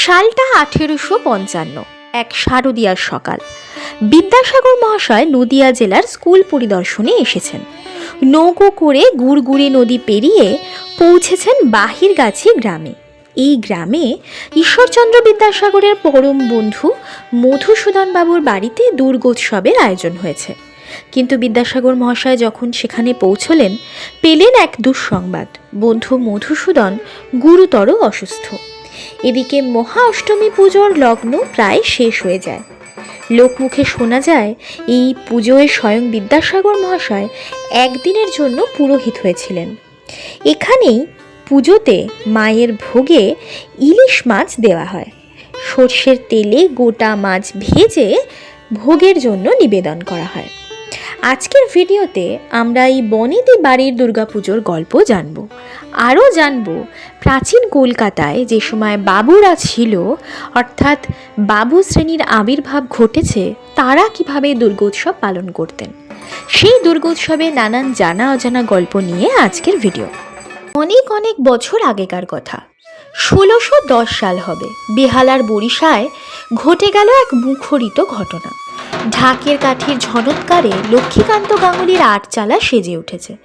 সালটা আঠেরোশো পঞ্চান্ন, এক শারদীয়ার সকাল। বিদ্যাসাগর মহাশয় নদিয়া জেলার স্কুল পরিদর্শনে এসেছেন। নৌকো করে গুড়গুড়ি নদী পেরিয়ে পৌঁছেছেন বাহিরগাছি গ্রামে। এই গ্রামে ঈশ্বরচন্দ্র বিদ্যাসাগরের পরম বন্ধু মধুসূদনবাবুর বাড়িতে দুর্গোৎসবের আয়োজন হয়েছে। কিন্তু বিদ্যাসাগর মহাশয় যখন সেখানে পৌঁছলেন, পেলেন এক দুঃসংবাদ। বন্ধু মধুসূদন গুরুতর অসুস্থ। এদিকে মহা অষ্টমী পুজোর লগ্ন প্রায় শেষ হয়ে যায়। লোকমুখে শোনা যায়, এই পুজোয় স্বয়ং বিদ্যাসাগর মহাশয় একদিনের জন্য পুরোহিত হয়েছিলেন। এখানেই পুজোতে মায়ের ভোগে ইলিশ মাছ দেওয়া হয়। সর্ষের তেলে গোটা মাছ ভেজে ভোগের জন্য নিবেদন করা হয়। আজকের ভিডিওতে আমরা এই বনেদি বাড়ির দুর্গাপুজোর গল্প জানব। আরও জানব প্রাচীন কলকাতায় যে সময় বাবুরা ছিল, অর্থাৎ বাবু শ্রেণির আবির্ভাব ঘটেছে, তারা কীভাবে দুর্গোৎসব পালন করতেন। সেই দুর্গোৎসবে নানান জানা অজানা গল্প নিয়ে আজকের ভিডিও। অনেক অনেক বছর আগেকার কথা। ষোলোশো সাল হবে। বেহালার বরিশায় ঘটে গেল এক মুখরিত ঘটনা। ঢাকের কাঠির ঝনৎকারে লক্ষ্মীকান্ত গাঙ্গুলির আটচালা সেজে উঠেছে।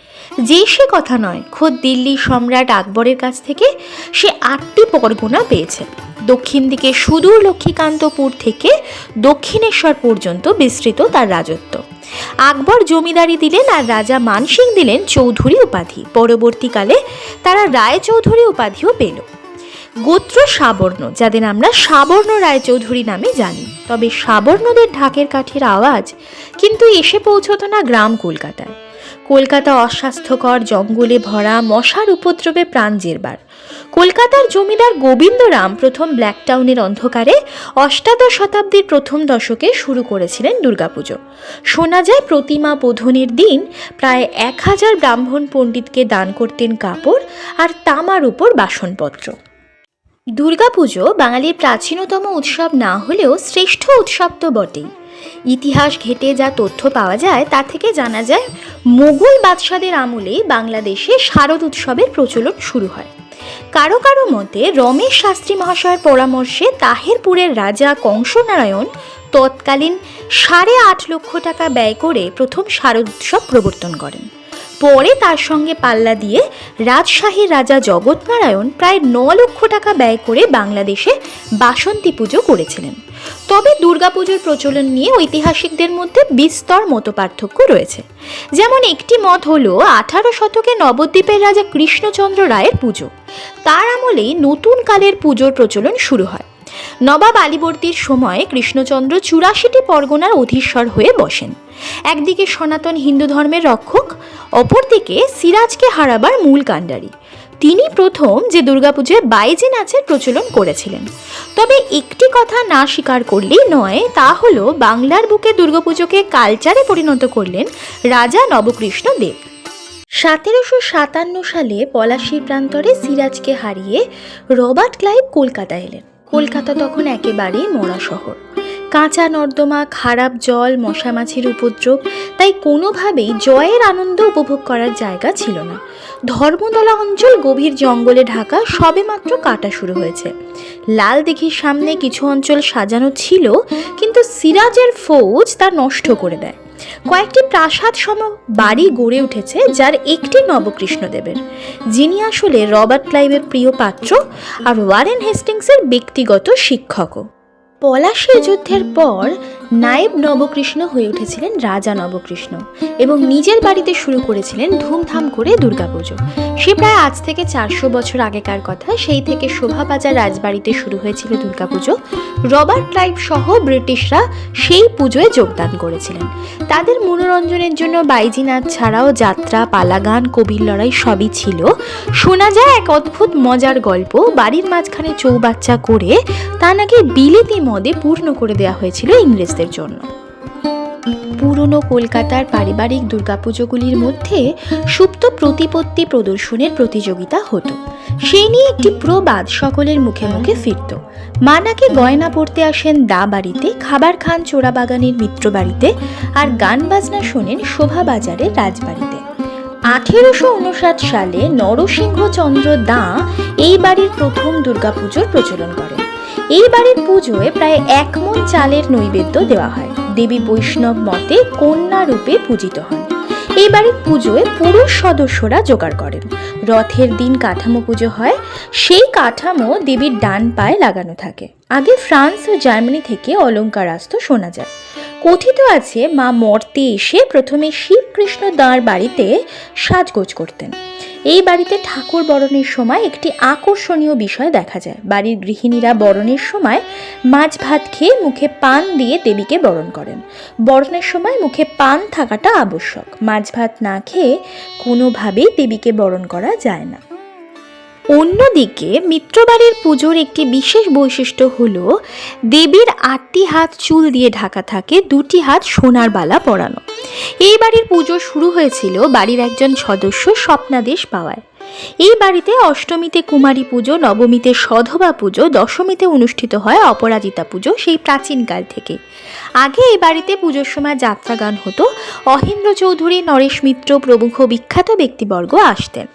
যে সে কথা নয়, খোদ দিল্লির সম্রাট আকবরের কাছ থেকে সে আটটি পরগনা পেয়েছে। দক্ষিণ দিকে সুদূর লক্ষ্মীকান্তপুর থেকে দক্ষিণেশ্বর পর্যন্ত বিস্তৃত তার রাজত্ব। আকবর জমিদারি দিলেন আর রাজা মানসিং দিলেন চৌধুরী উপাধি। পরবর্তীকালে তারা রায় চৌধুরী উপাধিও পেল। গোত্র সাবর্ণ, যাদের আমরা সাবর্ণ রায়চৌধুরী নামে জানি। তবে সাবর্ণদের ঢাকের কাঠির আওয়াজ কিন্তু এসে পৌঁছতো না গ্রাম কলকাতায়। কলকাতা অস্বাস্থ্যকর, জঙ্গলে ভরা, মশার উপদ্রবে প্রাণ জেরবার। কলকাতার জমিদার গোবিন্দরাম প্রথম ব্ল্যাক টাউনের অন্ধকারে অষ্টাদশ শতাব্দীর প্রথম দশকে শুরু করেছিলেন দুর্গাপুজো। শোনা যায়, প্রতিমা বোধনের দিন প্রায় এক হাজার ব্রাহ্মণ পণ্ডিতকে দান করতেন কাপড় আর তামার উপর বাসনপত্র। দুর্গাপুজো বাঙালির প্রাচীনতম উৎসব না হলেও শ্রেষ্ঠ উৎসব তো বটেই। ইতিহাস ঘেটে যা তথ্য পাওয়া যায়, তা থেকে জানা যায় মোগল বাদশাদের আমলেই বাংলাদেশে শারদ উৎসবের প্রচলন শুরু হয়। কারও কারও মতে রমেশ শাস্ত্রী মহাশয়ের পরামর্শে তাহেরপুরের রাজা কংসনারায়ণ তৎকালীন সাড়ে আট লক্ষ টাকা ব্যয় করে প্রথম শারদ উৎসব প্রবর্তন করেন। পরে তার সঙ্গে পাল্লা দিয়ে রাজশাহীর রাজা জগৎনারায়ণ প্রায় ন লক্ষ টাকা ব্যয় করে বাংলাদেশে বাসন্তী পুজো করেছিলেন। তবে দুর্গাপুজোর প্রচলন নিয়ে ঐতিহাসিকদের মধ্যে বিস্তর মত পার্থক্য রয়েছে। যেমন একটি মত হল আঠারো শতকে নবদ্বীপের রাজা কৃষ্ণচন্দ্র রায়ের পুজো। তার আমলেই নতুন কালের পুজোর প্রচলন শুরু হয়। নবাব আলীবর্তীর সময় কৃষ্ণচন্দ্র চুরাশিটি পরগনার অধীশ্বর হয়ে বসেন। একদিকে সনাতন হিন্দু ধর্মের রক্ষক, অপরদিকে সিরাজকে হারাবার মূল কাণ্ডারি। তিনি প্রথম যে দুর্গাপুজোয় বাইজে নাচের প্রচলন করেছিলেন। তবে একটি কথা না স্বীকার করলেই নয়, তা হলো বাংলার বুকে দুর্গাপুজোকে কালচারে পরিণত করলেন রাজা নবকৃষ্ণ দেব। সতেরোশো সাতান্ন সালে পলাশির প্রান্তরে সিরাজকে হারিয়ে রবার্ট ক্লাইভ কলকাতা এলেন। কলকাতা তখন একেবারেই মরা শহর। কাঁচা নর্দমা, খারাপ জল মশামাছির উপদ্রব, তাই কোনোভাবেই জয়ের আনন্দ উপভোগ করার জায়গা ছিল না। ধর্মতলা অঞ্চল গভীর জঙ্গলে ঢাকা সবেমাত্র কাটা শুরু হয়েছে। লাল দিঘির সামনে কিছু অঞ্চল সাজানো ছিল, কিন্তু সিরাজের ফৌজ তা নষ্ট করে দেয়। কয়েকটি প্রাসাদ সম বাড়ি গড়ে উঠেছে যার একটি নবকৃষ্ণ দেবের যিনি আসলে রবার্ট ক্লাইভের প্রিয় পাত্র আর ওয়ারেন হেস্টিংসের ব্যক্তিগত শিক্ষকও। পলাশীর যুদ্ধের পর নায়েব নবকৃষ্ণ হয়ে উঠেছিলেন রাজা নবকৃষ্ণ এবং নিজের বাড়িতে শুরু করেছিলেন ধুমধাম করে দুর্গাপুজো। সে প্রায় আজ থেকে চারশো বছর আগেকার কথা। সেই থেকে শোভাবাজার রাজবাড়িতে শুরু হয়েছিল দুর্গাপুজো। রবার্ট ক্লাইভ সহ ব্রিটিশরা সেই পুজোয় যোগদান করেছিলেন। তাদের মনোরঞ্জনের জন্য বাইজি নাচ ছাড়াও যাত্রা, পালাগান, কবির লড়াই সবই ছিল। শোনা যায় এক অদ্ভুত মজার গল্প। বাড়ির মাঝখানে চৌবাচ্চা করে তা নাকি বিলিতি মদে পূর্ণ করে দেওয়া হয়েছিল ইংরেজদের জন্য। পুরনো কলকাতার পারিবারিক দুর্গাপুজোগুলির মধ্যে সুপ্ত প্রতিপত্তি প্রদর্শনের প্রতিযোগিতা হতো। সেই নিয়ে একটি প্রবাদ সকলের মুখে মুখে ফিরত। মা নাকি গয়না পড়তে আসেন দা বাড়িতে, খাবার খান চোরাবাগানের মিত্র বাড়িতে আর গান বাজনা শোনেন শোভাবাজারের রাজবাড়িতে। আঠেরোশো উনষাট সালে নরসিংহচন্দ্র দাঁ এই বাড়ির প্রথম দুর্গাপুজোর প্রচলন করেন। এই বাড়ির পুজোয় প্রায় এক মন চালের নৈবেদ্য দেওয়া হয়। দেবী বৈষ্ণব মতে কন্যা রূপে পূজিত হন। এবারে পুজোয় পুরুষ সদস্যরা জোগাড় করেন। রথের দিন কাঠামো পুজো হয়, সেই কাঠামো দেবীর ডান পায়ে লাগানো থাকে। আগে ফ্রান্স ও জার্মানি থেকে অলঙ্কার আস্ত শোনা যায়। কথিত আছে, মা মর্তে এসে প্রথমে শিবকৃষ্ণ দাঁড় বাড়িতে সাজগোজ করতেন। এই বাড়িতে ঠাকুর বরণের সময় একটি আকর্ষণীয় বিষয় দেখা যায়। বাড়ির গৃহিণীরা বরণের সময় মাছ ভাত খেয়ে মুখে পান দিয়ে দেবীকে বরণ করেন। বরণের সময় মুখে পান থাকাটা আবশ্যক। মাছ ভাত না খেয়ে কোনোভাবেই দেবীকে বরণ করা যায় না। অন্যদিকে মিত্রবাড়ির পুজোর একটি বিশেষ বৈশিষ্ট্য হলো দেবীর আটটি হাত চুল দিয়ে ঢাকা থাকে, দুটি হাত সোনার বালা পরানো। এই বাড়ির পুজো শুরু হয়েছিল বাড়ির একজন সদস্য স্বপ্নাদেশ পাওয়ায়। এই বাড়িতে অষ্টমীতে কুমারী পুজো, নবমীতে সধবা পুজো, দশমীতে অনুষ্ঠিত হয় অপরাজিতা পুজো, সেই প্রাচীনকাল থেকে। আগে এই বাড়িতে পুজোর সময় যাত্রা গান হতো। অহেন্দ্র চৌধুরী, নরেশ মিত্র প্রমুখ বিখ্যাত ব্যক্তিবর্গ আসতেন।